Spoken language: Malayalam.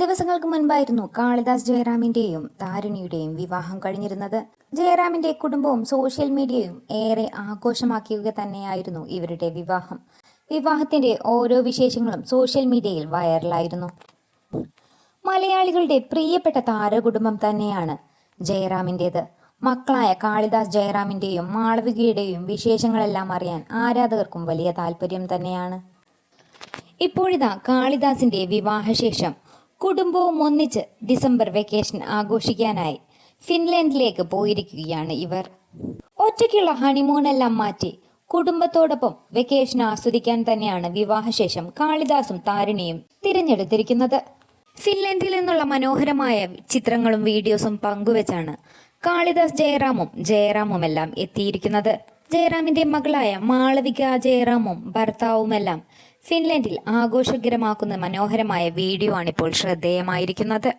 ദിവസങ്ങൾക്ക് മുൻപായിരുന്നു കാളിദാസ് ജയറാമിന്റെയും താരുണിയുടെയും വിവാഹം കഴിഞ്ഞിരുന്നത്. ജയറാമിന്റെ കുടുംബവും സോഷ്യൽ മീഡിയയും ഏറെ ആഘോഷമാക്കിയുക തന്നെയായിരുന്നു ഇവരുടെ വിവാഹം. വിവാഹത്തിന്റെ ഓരോ വിശേഷങ്ങളും സോഷ്യൽ മീഡിയയിൽ വൈറലായിരുന്നു. മലയാളികളുടെ പ്രിയപ്പെട്ട താരകുടുംബം തന്നെയാണ് ജയറാമിന്റേത് മക്കളായ കാളിദാസ് ജയറാമിന്റെയും മാളവികയുടെയും വിശേഷങ്ങളെല്ലാം അറിയാൻ ആരാധകർക്കും വലിയ താല്പര്യം തന്നെയാണ്. ഇപ്പോഴിതാ കാളിദാസിന്റെ വിവാഹശേഷം കുടുംബവും ഒന്നിച്ച് ഡിസംബർ വെക്കേഷൻ ആഘോഷിക്കാനായി ഫിൻലൻഡിലേക്ക് പോയിരിക്കുകയാണ് ഇവർ. ഒറ്റയ്ക്കുള്ള ഹണിമൂണെല്ലാം മാറ്റി കുടുംബത്തോടൊപ്പം വെക്കേഷൻ ആസ്വദിക്കാൻ തന്നെയാണ് വിവാഹശേഷം കാളിദാസും താരിണിയും തിരഞ്ഞെടുത്തിരിക്കുന്നത്. ഫിൻലൻഡിൽ നിന്നുള്ള മനോഹരമായ ചിത്രങ്ങളും വീഡിയോസും പങ്കുവച്ചാണ് കാളിദാസ് ജയറാമും ജയറാമുമെല്ലാം എത്തിയിരിക്കുന്നത്. ജയറാമിന്റെ മകളായ മാളവിക ജയറാമും ഭർത്താവുമെല്ലാം ഫിൻലൻഡിൽ ആഘോഷകരമാക്കുന്ന മനോഹരമായ വീഡിയോ ആണിപ്പോൾ ശ്രദ്ധേയമായിരിക്കുന്നത്.